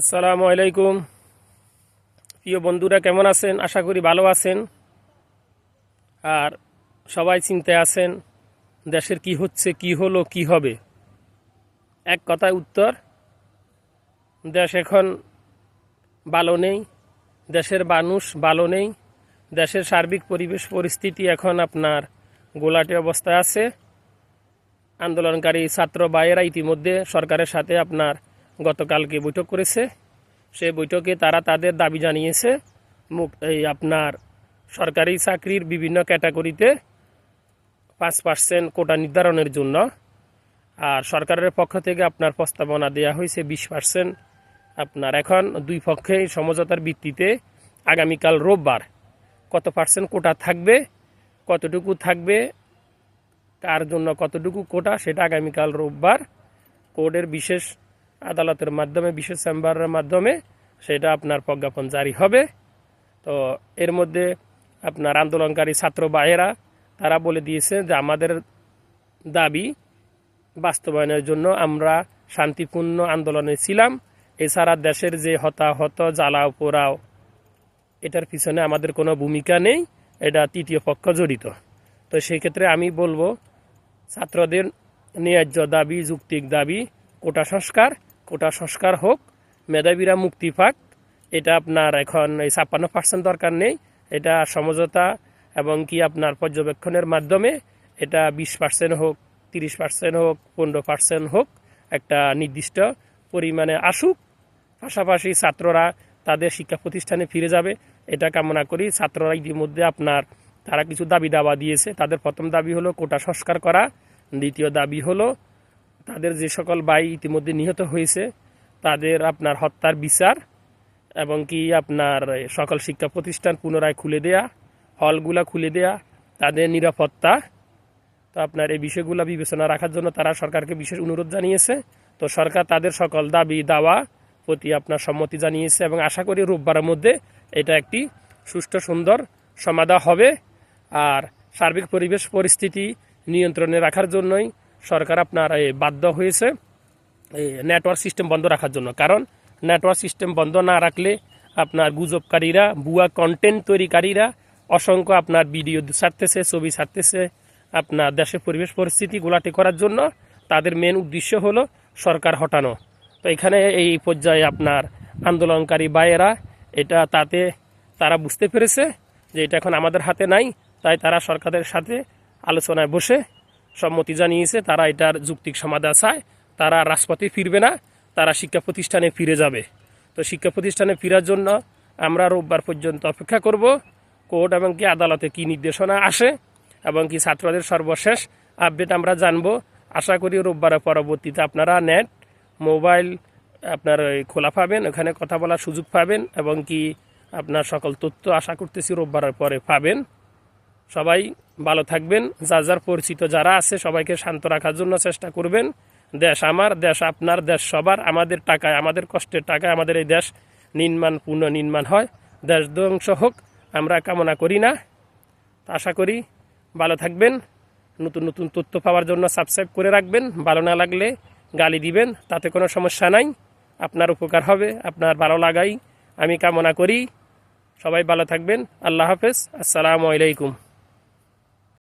আসসালামু আলাইকুম। প্রিয় বন্ধুরা, কেমন আছেন? আশা করি ভালো আছেন। আর সবাই চিনতে আছেন, দেশের কি হচ্ছে, কি হলো, কি হবে? এক কথায় উত্তর, দেশ এখন ভালো নেই, দেশের মানুষ ভালো নেই, দেশের সার্বিক পরিবেশ পরিস্থিতি এখন আপনার গোলাটে অবস্থায় আছে। আন্দোলনকারী ছাত্র ভাইয়েরা ইতিমধ্যে সরকারের সাথে আপনার গতকালকে বৈঠক করেছে। সেই বৈঠকে তারা তাদের দাবি জানিয়েছে এই আপনার সরকারি চাকরির বিভিন্ন ক্যাটাগরিতে পাঁচ পার্সেন্ট কোটা নির্ধারণের জন্য। আর সরকারের পক্ষ থেকে আপনার প্রস্তাবনা দেওয়া হয়েছে বিশ পার্সেন্ট। আপনার এখন দুই পক্ষে সমঝোতার ভিত্তিতে আগামীকাল রোববার কত পার্সেন্ট কোটা থাকবে, কতটুকু থাকবে, কার জন্য কতটুকু কোটা, সেটা আগামীকাল রোববার কোর্টের বিশেষ আদালতের মাধ্যমে, বিশেষ চেম্বারের মাধ্যমে সেটা আপনার প্রজ্ঞাপন জারি হবে। তো এর মধ্যে আপনার আন্দোলনকারী ছাত্র ভাইয়েরা, তারা বলে দিয়েছে যে আমাদের দাবি বাস্তবায়নের জন্য আমরা শান্তিপূর্ণ আন্দোলনে ছিলাম। এছাড়া দেশের যে হতাহত জ্বালাও পোড়াও, এটার পিছনে আমাদের কোনো ভূমিকা নেই, এটা তৃতীয় পক্ষ জড়িত। তো সেই ক্ষেত্রে আমি বলব, ছাত্রদের ন্যায্য দাবি, যুক্তিক দাবি, কোটা সংস্কার কোটা সংস্কার হোক, মেধাবীরা মুক্তি পাক, এটা আপনার এখন এই ছাপ্পান্ন পার্সেন্ট দরকার নেই। এটা সমঝোতা এবং কি আপনার পর্যবেক্ষণের মাধ্যমে এটা বিশ পার্সেন্ট হোক, তিরিশ পার্সেন্ট হোক, পনেরো পার্সেন্ট হোক, একটা নির্দিষ্ট পরিমাণে আসুক। পাশাপাশি ছাত্ররা তাদের শিক্ষা প্রতিষ্ঠানে ফিরে যাবে। এটা কামনা করি ছাত্ররা ইতিমধ্যে আপনার তারা কিছু দাবি দাবা দিয়েছে। তাদের প্রথম দাবি হলো কোটা সংস্কার করা, দ্বিতীয় দাবি হলো তাদের যে সকল ভাই ইতিমধ্যে নিহত হয়েছে, তাদের আপনার হত্যার বিচার এবং কি আপনার সকল শিক্ষা প্রতিষ্ঠান পুনরায় খুলে দেয়া, হলগুলা খুলে দেয়া, তাদের নিরাপত্তা। তো আপনার এই বিষয়গুলো বিবেচনা রাখার জন্য তারা সরকারকে বিশেষ অনুরোধ জানিয়েছে। তো সরকার তাদের সকল দাবি, দাওয়া প্রতি আপনার সম্মতি জানিয়েছে এবং আশা করি রোববারের মধ্যে এটা একটি সুষ্ঠু, সুন্দর সমাধা হবে। আর সার্বিক পরিবেশ পরিস্থিতি নিয়ন্ত্রণে রাখার জন্যই সরকার আপনার বাধ্য হয়েছে নেটওয়ার্ক সিস্টেম বন্ধ রাখার জন্য। কারণ নেটওয়ার্ক সিস্টেম বন্ধ না রাখলে আপনার গুজবকারীরা বুয়া কন্টেন্ট তৈরিকারীরা অসংখ্য আপনার ভিডিও ছাড়তেছে, ছবি ছাড়তেছে, আপনার দেশের পরিবেশ পরিস্থিতি গোলাটি করার জন্য তাদের মেন উদ্দেশ্য হলো সরকার হটানো। তো এখানে এই পর্যায়ে আপনার আন্দোলনকারী ভাইয়েরা, এটা তাতে তারা বুঝতে পেরেছে যে এটা এখন আমাদের হাতে নাই, তাই তারা সরকারের সাথে আলোচনায় বসে সম্মতি জানিয়েছে, তারা এটার যুক্তিক সমাধান চায়, তারা রাজপথে ফিরবে না, তারা শিক্ষা প্রতিষ্ঠানে ফিরে যাবে। তো শিক্ষা প্রতিষ্ঠানে ফেরার জন্য আমরা রোববার পর্যন্ত অপেক্ষা করব, কোর্ট এবং কি আদালতে কি নির্দেশনা আসে এবং কি ছাত্রদের সর্বশেষ আপডেট আমরা জানব। আশা করি রোববারের পরবর্তীতে আপনারা নেট, মোবাইল, আপনার খোলা পাবেন, ওখানে কথা বলার সুযোগ পাবেন এবং কি আপনার সকল তথ্য আশা করতেছি রোববারের পরে পাবেন। সবাই ভালো থাকবেন। যার যার পরিচিত যারা আছে, সবাইকে শান্ত রাখার জন্য চেষ্টা করবেন। দেশ আমার, দেশ আপনার, দেশ সবার। আমাদের টাকায়, আমাদের কষ্টের টাকায় আমাদের এই দেশ নির্মাণ পূর্ণ নির্মাণ হয়। দেশ ধ্বংস হোক, আমরা কামনা করি না। আশা করি ভালো থাকবেন। নতুন নতুন তথ্য পাওয়ার জন্য সাবস্ক্রাইব করে রাখবেন। ভালো না লাগলে গালি দিবেন, তাতে কোনো সমস্যা নাই। আপনার উপকার হবে, আপনার ভালো লাগাই। আমি কামনা করি। সবাই ভালো থাকবেন। আল্লাহ হাফেজ। আসসালামু আলাইকুম।